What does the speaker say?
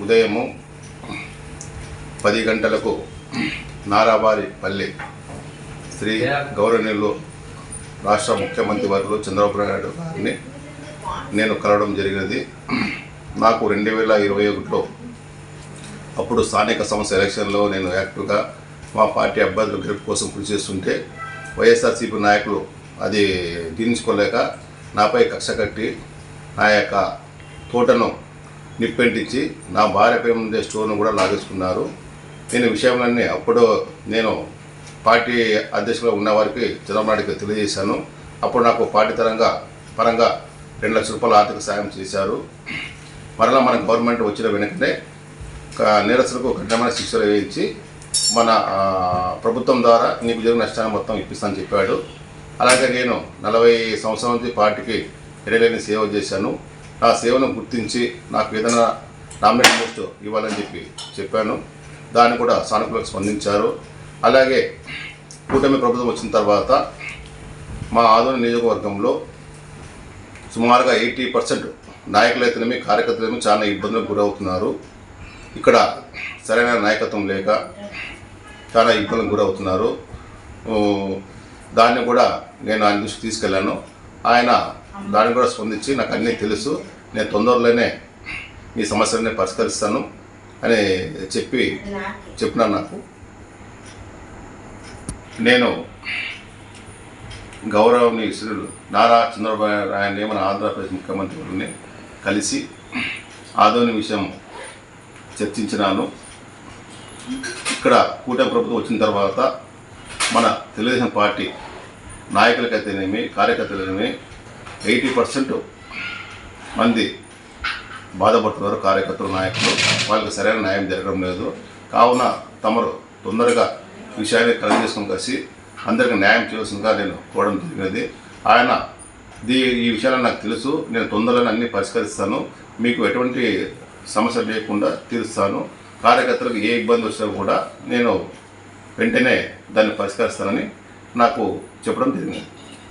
ఉదయము పది గంటలకు నారాబారిపల్లి శ్రీ గౌరవనీయులు రాష్ట్ర ముఖ్యమంత్రి వారు చంద్రబాబు నాయుడు గారిని నేను కలవడం జరిగినది. నాకు రెండు వేల ఇరవై ఒకటిలో అప్పుడు స్థానిక సంస్థ ఎలక్షన్లో నేను యాక్టివ్గా మా పార్టీ అభ్యర్థుల గెలుపు కోసం కృషి చేస్తుంటే వైఎస్ఆర్సీపీ నాయకులు అది జీర్ణించుకోలేక నాపై కక్ష కట్టి నా యొక్క తోటను నిప్పెంటించి నా భార్యపై ఉండే స్టోర్ను కూడా లాగేసుకున్నారు. నేను ఈ విషయాలన్నీ అప్పుడు నేను పార్టీ అధ్యక్షులు ఉన్న వారికి చంద్రబాబు తెలియజేశాను. అప్పుడు నాకు పార్టీ తరంగా పరంగా రెండు లక్షల రూపాయల ఆర్థిక సాయం చేశారు. మరలా మన గవర్నమెంట్ వచ్చిన వెనుకనే క- నేరస్తులకు కఠినమైన శిక్షలు వేయించి మన ప్రభుత్వం ద్వారా నీకు జరిగిన నష్టాన్ని మొత్తం ఇప్పిస్తానని చెప్పాడు. అలాగే నేను నలభై సంవత్సరాల నుంచి పార్టీకి ఎడలేని సేవ చేశాను. నా సేవను గుర్తించి నాకు ఏదైనా నామినేట్ పోస్ట్ ఇవ్వాలని చెప్పి చెప్పాను. దాన్ని కూడా సానుకూలంగా స్పందించారు. అలాగే కూటమి ప్రభుత్వం వచ్చిన తర్వాత మా ఆదోని నియోజకవర్గంలో సుమారుగా ఎయిటీ పర్సెంట్ నాయకులైతేనేమి కార్యకర్తలేమి చాలా ఇబ్బందులకు గురవుతున్నారు. ఇక్కడ సరైన నాయకత్వం లేక చాలా ఇబ్బందులకు గురవుతున్నారు. దాన్ని కూడా నేను ఆయన దృష్టికి తీసుకెళ్ళాను. ఆయన దాన్ని కూడా స్పందించి నాకు అన్నీ తెలుసు. నేను తొందరలోనే మీ సమస్యలన్నీ పరిష్కరిస్తాను అని చెప్పి చెప్పినాను నాకు. నేను గౌరవనీయులు నారా చంద్రబాబు నాయుడు మన ఆంధ్రప్రదేశ్ ముఖ్యమంత్రి కలిసి ఆదోని విషయం చర్చించినాను. ఇక్కడ కూటమి ప్రభుత్వం వచ్చిన తర్వాత మన తెలుగుదేశం పార్టీ నాయకులకైతేనేమి కార్యకర్తలనేమి ఎయిటీ పర్సెంట్ మంది బాధపడుతున్నారు కార్యకర్తలు నాయకులు. వాళ్ళకి సరైన న్యాయం జరగడం లేదు. కావున తమరు తొందరగా విషయాన్ని కలెక్ట్ చేసుకుని కలిసి అందరికీ న్యాయం చేయాల్సిందిగా నేను కోరడం జరిగినది. ఆయన దీ ఈ విషయాలు నాకు తెలుసు. నేను తొందరలో అన్ని పరిష్కరిస్తాను. మీకు ఎటువంటి సమస్య లేకుండా తీరుస్తాను. కార్యకర్తలకు ఏ ఇబ్బంది వచ్చినా కూడా నేను వెంటనే దాన్ని పరిష్కరిస్తానని నాకు చెప్పడం జరిగింది.